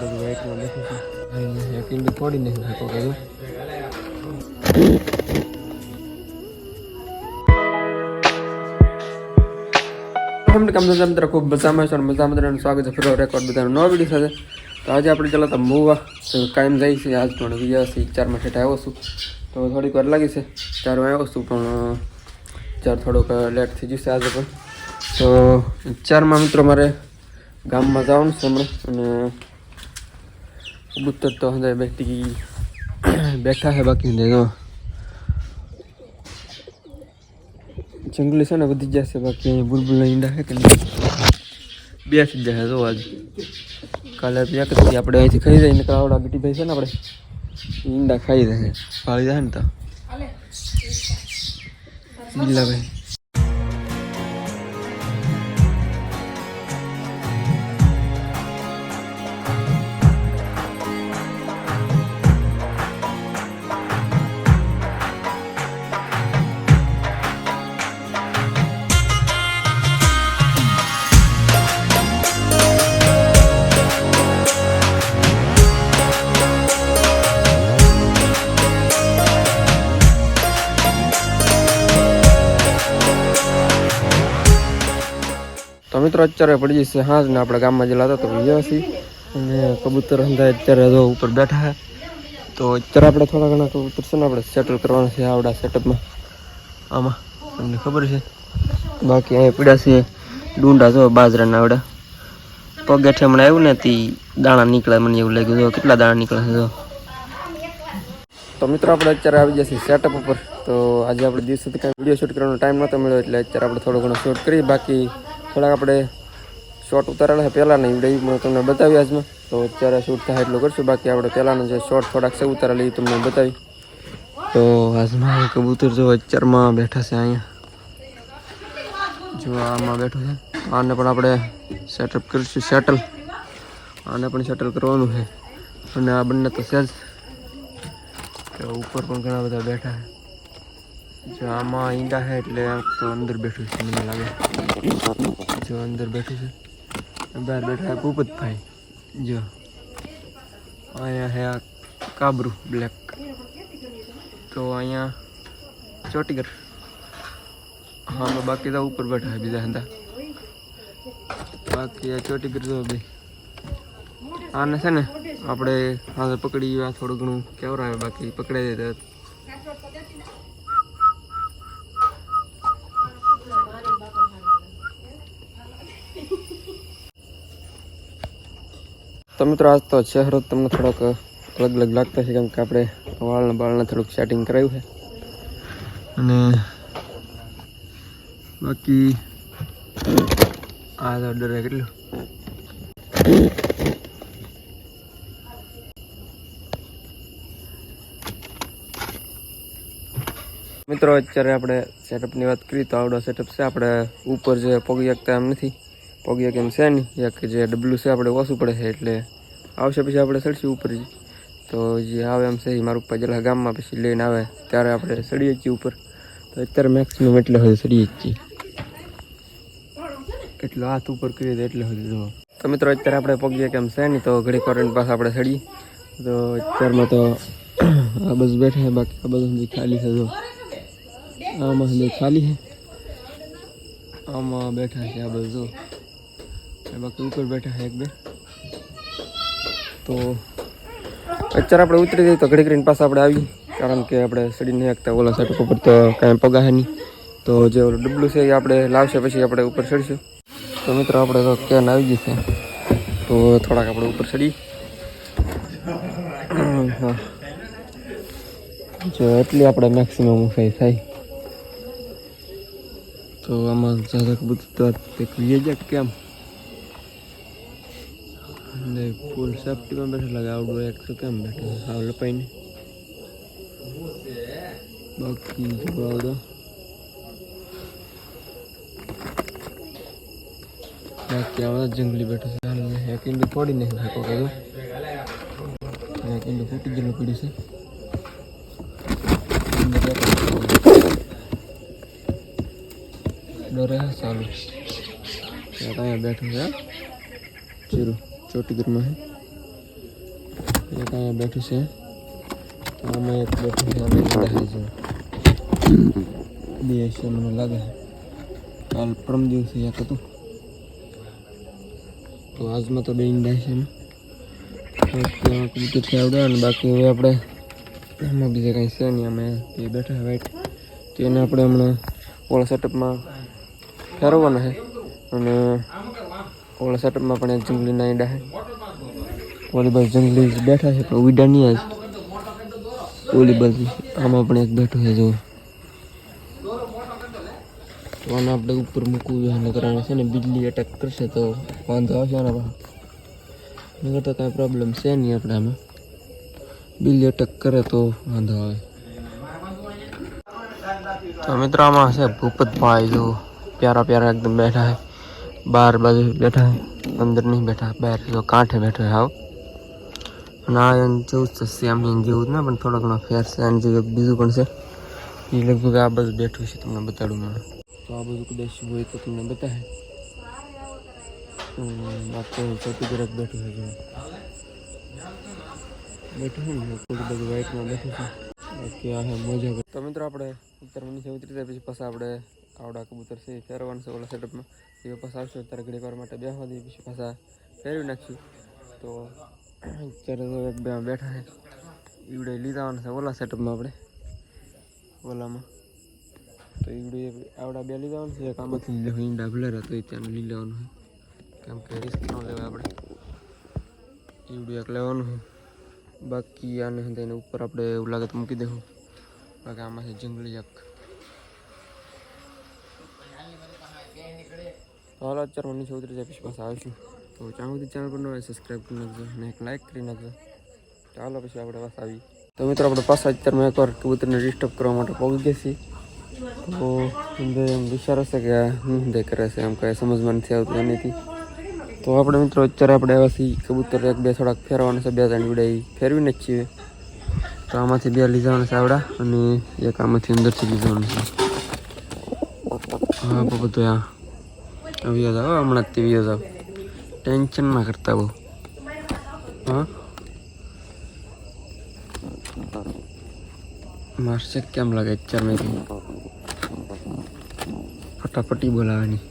બધું વાઇટમાં બેઠું છે. એક ધંધા મિત્ર? ખૂબ મજા મિત્રનું સ્વાગત છે. ફરો રેકોર્ડ બધાનો નવો વીડિયો સાથે. તો આજે આપણે મૂવા, તો કાયમ જાય છે. આજ પણ છે ચારમાં ઠેઠ આવ્યો છું. તો થોડીક વાર લાગી છે ચારમાં આવ્યો છું, પણ ચાર થોડોક લેટ થઈ જશે આજે પણ. તો ચારમાં મિત્રો મારે ગામમાં જવાનું છે હમણાં, અને કબૂતર તો અંદર બેઠી બેઠા છે બાકી અંદર જો જંગલી છે ને વધી જશે બાકી અહીંયા બુલબુલના ઈંડા છે કે નહીં બે થઈ જશે જો આજ કાલે તો એક જ આપણે અહીંથી ખાઈ જાય ને કાવડા બીટીભાઈ છે ને આપણે ઈંડા ખાઈ જાય ફાળી જાય ને તો બિલ્લાભાઈ તો મિત્રો, અત્યારે પડી જશે હા ને આપણે ગામમાં જેલા હતા તો ગયા અને કબૂતર અંધા અત્યારે જો ઉપર બેઠા તો અત્યારે આપણે થોડા ઘણા કબૂતર છે ને આપણે સેટલ કરવાના છે આવડા સેટઅપમાં આમાં તમને ખબર છે? બાકી અહીંયા પીડા છે ડુંડા જો બાજરાના આવડા. પગેઠે હમણાં આવ્યું ને તે દાણા નીકળે મને એવું લાગ્યું. જો કેટલા દાણા નીકળે છે, જો. તો મિત્રો, આપણે અત્યારે આવી જશે સેટઅપ ઉપર. તો આજે આપણે દિવસેથી કાંઈ વીડિયો શૂટ કરવાનો ટાઈમ નહોતો મળ્યો, એટલે અત્યારે આપણે થોડો ઘણો શૂટ કરી બાકી થોડાક આપણે શોર્ટ ઉતારેલા છે. પહેલાંના વીડિયો તમને બતાવી આજમાં તો અત્યારે શૂટ થાય એટલું કરશું. બાકી આપણે પહેલાંના જે શોર્ટ થોડાક છે ઉતારેલા તમને બતાવી. તો આજમાં કબૂતર જો અત્યારમાં બેઠા છે અહીંયા. જો આમાં બેઠો છે. આને પણ આપણે સેટઅપ કરીશું સેટલ આને પણ સેટલ કરવાનું છે. અને આ બંને તો છે જ. ઉપર પણ ઘણા બધા બેઠા છે. જો આમાં ઈંડા છે એટલે તો અંદર બેઠું છે, મને લાગે. જો અંદર બેઠું છે. બહાર બેઠા છે ભૂપતભાઈ. જો. અહીંયા છે આ કાબરું બ્લેક. તો અહીંયા ચોટીગર. હા તો બાકી તો ઉપર બેઠા છે બીજા હતા બાકી આ ચોટીગર તો બે. આને છે ને, આપણે હા પકડી આ થોડું ઘણું કેવરાવે, બાકી પકડાઈ જાય તો મિત્રો, આજ તો ચહેરો તમને થોડોક અલગ અલગ લાગતો છે કેમ કે આપણે વાળના બાળને થોડુંક સેટિંગ કરાવ્યું છે. અને બાકી આ તો ડરે કેટલું મિત્રો, અત્યારે આપણે સેટઅપની વાત કરીએ તો આવડો સેટઅપ છે. આપણે ઉપર જે પગી શકતા એમ નથી. પગી કેમ છે નહીં? એક જે ડબલું છે આપણે ઓછું પડે છે એટલે આવશે પછી આપણે ચડશું ઉપર તો જે આવે એમ છે એ મારું પપ્પા જેલા ગામમાં પછી લઈને આવે ત્યારે આપણે ચડીએ છીએ ઉપર. તો અત્યારે મેક્સિમમ એટલે સુધી ચડીએ છીએ. એટલો હાથ ઉપર કરીએ એટલે સુધી જો તો મિત્રો અત્યારે આપણે પગ્યા કેમ છે નહીં? તો ઘડી વાર પાસે આપણે ચડીએ તો અત્યારમાં તો આ બસ બેઠા છે બાકી આ બધું ખાલી છે જો. આમાં ખાલી છે. આમાં બેઠા છે આ બધું બાકી ઉપર બેઠા એક બે. તો અત્યારે આપણે ઉતરી જઈએ તો ઘડી કરીને પાસે આપણે આવી કારણ કે આપણે સડી નહીં શકતા ઓલા સેટ ઉપર તો કાંઈ પગાહે નહીં. તો જે ઓલું ડબલું છે એ આપણે લાવશે, પછી આપણે ઉપર ચડીશું તો મિત્રો, આપણે તો કેન આવી જશે તો થોડાક આપણે ઉપર ચડી હા. જો એટલી આપણે મેક્સિમમ ઊંચાઈ થાય. તો આમાં જાજક બધું તો વીએ જાય કેમ? ને ફૂલ સેફ્ટીમાં બેઠા લાગે આવડું એક કેમ બેઠો હાવ લપાઈને બાકી જોવા આવડો બાકી આવડા જંગલી બેઠો છે હાલ એક ઈંડું ફોડી નહીં કોકે જો એક ઈંડું ફૂટી ગયેલું પડ્યું છે. ડરે ચાલુ ત્યાં બેઠું છે ચીરું ચોટી ઘરમાં છે એક અહીંયા બેઠું છે. આમાં બેઠું છે અમે બધા છે. બે છે મને લાગે. કાલ પરમ દિવસે એક હતું. તો આજમાં તો બે ઈંડા છે કબૂતરથી આવડે અને બાકી હવે આપણે એમાં બીજા કાંઈ છે નહીં. અમે એ બેઠા વાઇટ તો એને આપણે હમણાં ઓલા સેટઅપમાં ફેરવવાના છે. અને ઓલા સેટઅપમાં પણ એક જંગલીના ઈંડા છે. ઓલી બસ જંગલી બેઠા છે, પણ ઉડા નહીં આજ ઓલી બસ આમાં પણ એક બેઠો છે જો તો આને આપણે ઉપર મૂકવું જોઈએ, નકર છે ને બિજલી અટેક કરશે તો વાંધો આવશે આના પાસે નકર તો કાંઈ પ્રોબ્લેમ છે નહીં આપણે આમાં. બિજલી અટેક કરે તો વાંધો આવે. તો મિત્રો આમાં છે ભૂપતભાઈ, જો પ્યારા પ્યારા એકદમ બેઠા છે. બહાર બાજુ બેઠા છે અંદર નહીં બેઠા બહાર જો કાંઠે બેઠો છે હાવ અને આ એમ જેવું જ છે સેમ એમ જેવું જ ને પણ થોડો ઘણો ફેર છે અને જે બીજું પણ છે એ લગભગ આ બધું બેઠું છે તમને બતાડું મને તો આ બધું કદાચ હોય તો તમને બતાવે હમ, બાકી ચોથી જરાક બેઠું છે જો બેઠું છે ને થોડી બધું વ્હાઈટમાં બેઠું છે બાકી આ હે મજા કરે. તો મિત્રો આપણે ઉત્તર નીચે ઉતરી જાય પછી પાછા આપણે આવડા કબૂતર છે એ ફેરવવાનું છે ઓલા સેટઅપમાં એ પાછા આવશે ત્યારે ઘડીક વાર માટે બેસવા દઈએ, પછી પાછા ફેરવી નાખશું. તો અત્યારે બે બેઠા છે. ઈવડે લીધાવાનું છે ઓલા સેટઅપમાં આપણે, ઓલામાં. તો ઈવડે આવડા બે લીધાવાનું છે, એક આમાંથી લઈ લેવું ઈંડા ભલેરા, તો એ ત્યાંનું લઈ લેવાનું હોય કેમ કે રિસ્ક ન લેવાય આપણે. ઈવડું એક લેવાનું હોય બાકી આને તેને ઉપર આપણે એવું લાગે તો મૂકી દેવું. બાકી આમાં છે જંગલી એક તો હાલો અત્યારે નીચે ઉતરી જાય પછી પાછા આવીશું તો ચાહું ચેનલ પર ન સબસ્ક્રાઈબ કરી નાખજો અને એક લાઈક કરી નાખજો ચાલો પછી આપણે પાછા આવી તો મિત્રો આપણે પાછા અત્યારમાં એકવાર કબૂતરને ડિસ્ટર્બ કરવા માટે પહોંચી ગયા છીએ તો અંદર એમ વિચારો છે કે આ દે કરે છે એમ કાંઈ સમજમાં નથી આવતું એનીથી તો આપણે મિત્રો અત્યારે આપણે આવ્યા કબૂતર એક બે થોડાક ફેરવાના છે બે ત્રણ વિડા ફેરવીને જ છીએ તો આમાંથી બે લીધાના છે આવડા અને એક આમાંથી અંદરથી લીધાવાનું છે હા બધું આ વ્યો જાવ હમણાં જ તે વ્યો જાવ ટેન્શન ના કરતા બહુ હા મારશે કેમ લાગે અત્યારમાંથી ફટાફટી બોલાવાની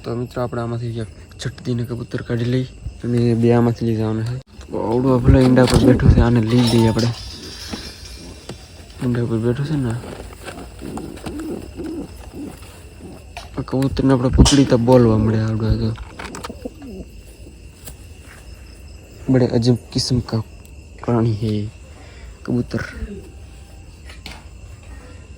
તો મિત્રો આપણે આમાંથી એક છટદીને કબૂતર કાઢી લઈ અને બે આમાંથી લઈ જવાના છે તો આવડું ભલે ઈંડા પર બેઠું છે આને લઈ લઈએ આપણે ઈંડા પર બેઠું છે ને કબૂતરને આપણે પકડી તો બોલવા મળે આવડું તો बड़े अजब किस्म का प्राणी है ये कबूतर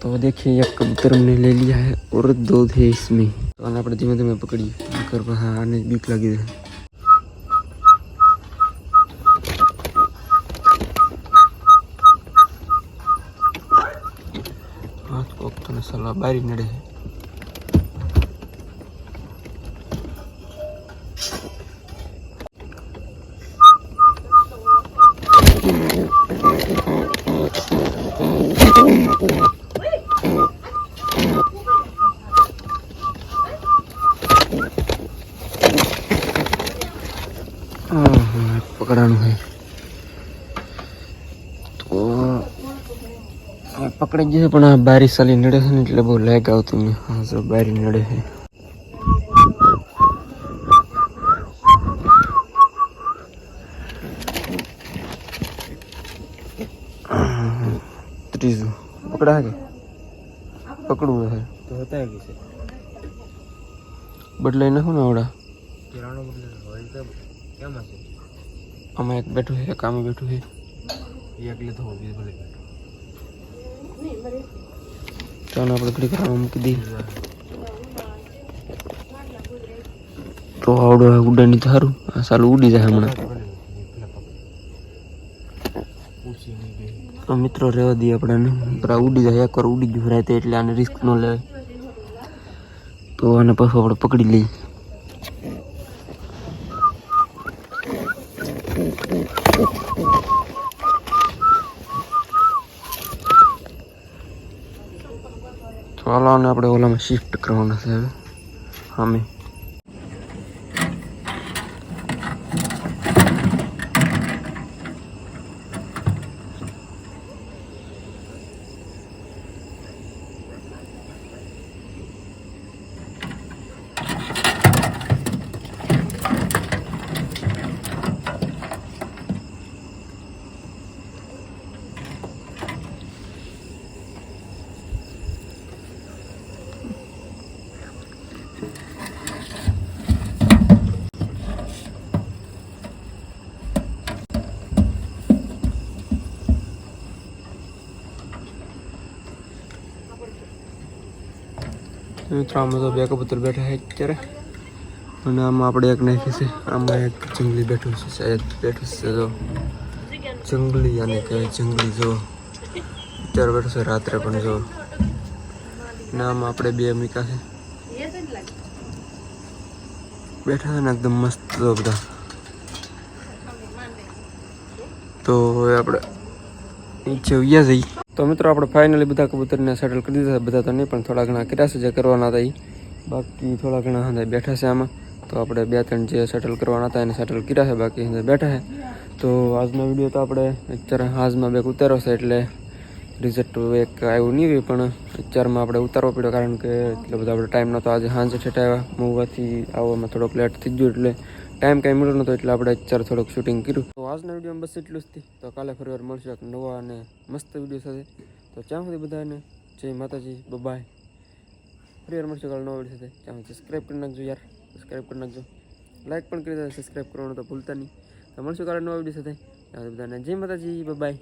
तो देखिए ये कबूतर हमने ले लिया है और दो थे इसमें तो आने આપણે ધીમે ધીમે પકડી કર હા આને બીક લાગી છે હા કોક તને સલાહ બારી નડે છે હા હા પકડાનું છે તો આ પકડાઈ જશે પણ આ બારી સાલી નડે છે ને એટલે બહુ લેગ આવતું નહીં હા જો બારી નડે છે પકડા કે પકડવું છે તો હતા કે છે બદલાઈ નાખું ને આવડા? કિરાણો બદલે હોય તો કેમ છે અમે એક બેઠું છે એક આમે બેઠું છે. એક લીધો હોય બીજો ભલે ચાલો આપણે ઘડી કામ મૂકી દઈએ. તો આવડો ઉડાની તો સારું આ સાલું ઉડી જાય હમણાં પૂછી નહીં બે તો મિત્રો રહેવા દઈએ આપણે પર ઉડી જાય એકવાર ઉડી ગયું તે એટલે આને રિસ્ક ન લેવાય. તો આને પાછું આપણે પકડી લઈએ. તો હાલો આપણે ઓલામાં શિફ્ટ કરવાના છે હવે. અમે મિત્રો આમાં તો બે કબૂતર બેઠા છે અત્યારે અને આમાં આપણે એક નાખી છે આમાં એક જંગલી બેઠું છે શાયદ બેઠું છે જો જંગલી આને કહેવાય જંગલી જો અત્યારે બેઠું છે રાત્રે પણ જો ને આમાં આપણે બે મીકા છે બેઠા છે ને એકદમ મસ્ત જો બધા તો હવે આપણે નીચે ઉયા જઈ તો મિત્રો, આપણે ફાઇનલી બધા કબૂતરને સેટલ કરી દીધા બધા તો નહીં, પણ થોડા ઘણા કર્યા છે જે કરવાના હતા એ બાકી થોડા ઘણા હતા બેઠા છે આમાં. તો આપણે બે ત્રણ જે સેટલ કરવાના હતા એને સેટલ કર્યા છે, બાકી બેઠા છે. તો આજનો વીડિયો તો આપણે અત્યારે હાજમાં બે ઉતારો છે, એટલે રિઝલ્ટ એક આવ્યું નહીં રહ્યું, પણ અત્યારમાં આપણે ઉતારવો પડ્યો, કારણ કે એટલો બધો આપણે ટાઈમ નહોતો. આજે સાંજે છેટા આવ્યા. મૂવવાથી આવવામાં થોડોક લેટ થઈ ગયું, એટલે ટાઈમ કાંઈ મળ્યો નહોતો એટલે આપણે અત્યારે થોડુંક શૂટિંગ કર્યું. તો આજના વિડીયોમાં બસ એટલું જ તો કાલે ફરીવાર મળશું એક નવા અને મસ્ત વીડિયો સાથે. તો ત્યાં સુધી બધાને જય માતાજી બબાય ફરી વાર મળશું કાલે નવા વીડિયો સાથે. ત્યાં સબસ્ક્રાઈબ કરી નાખજો યાર. સબસ્ક્રાઈબ કરી નાખજો. લાઈક પણ કરી દેજો સબસ્ક્રાઈબ કરવાનું તો ભૂલતા નહીં. તો મળશું કાલે નવા વીડિયો સાથે. બધાને જય માતાજી બાય